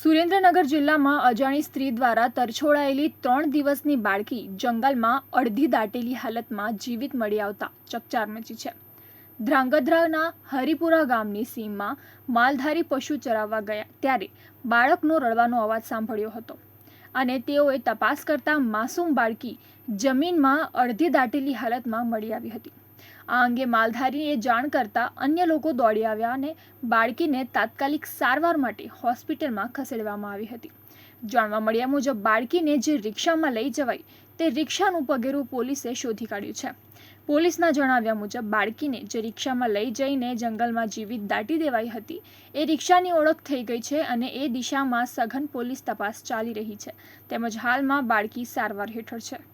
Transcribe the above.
સુરેન્દ્રનગર જિલ્લામાં અજાણી સ્ત્રી દ્વારા તરછોડાયેલી ત્રણ દિવસની બાળકી જંગલમાં અડધી દાટેલી હાલતમાં જીવિત મળી આવતા ચકચાર મચી છે. ધ્રાંગધ્રાના હરિપુરા ગામની સીમમાં માલધારી પશુ ચરાવવા ગયા ત્યારે બાળકનો રડવાનો અવાજ સાંભળ્યો હતો અને તેઓએ તપાસ કરતા માસૂમ બાળકી જમીનમાં અડધી દાટેલી હાલતમાં મળી આવી હતી. આ અંગે માલધારીએ જાણ કરતા અન્ય લોકો દોડી આવ્યા અને બાળકીને તાત્કાલિક સારવાર માટે હોસ્પિટલમાં ખસેડવામાં આવી હતી. જાણવા મળ્યા મુજબ, બાળકીને જે રિક્ષામાં લઈ જવાઈ તે રિક્ષાનું પગેરું પોલીસે શોધી કાઢ્યું છે. પોલીસના જણાવ્યા મુજબ, બાળકીને જે રિક્ષામાં લઈ જઈને જંગલમાં જીવિત દાટી દેવાઈ હતી, એ રિક્ષાની ઓળખ થઈ ગઈ છે અને એ દિશામાં સઘન પોલીસ તપાસ ચાલી રહી છે. તેમજ હાલમાં બાળકી સારવાર હેઠળ છે.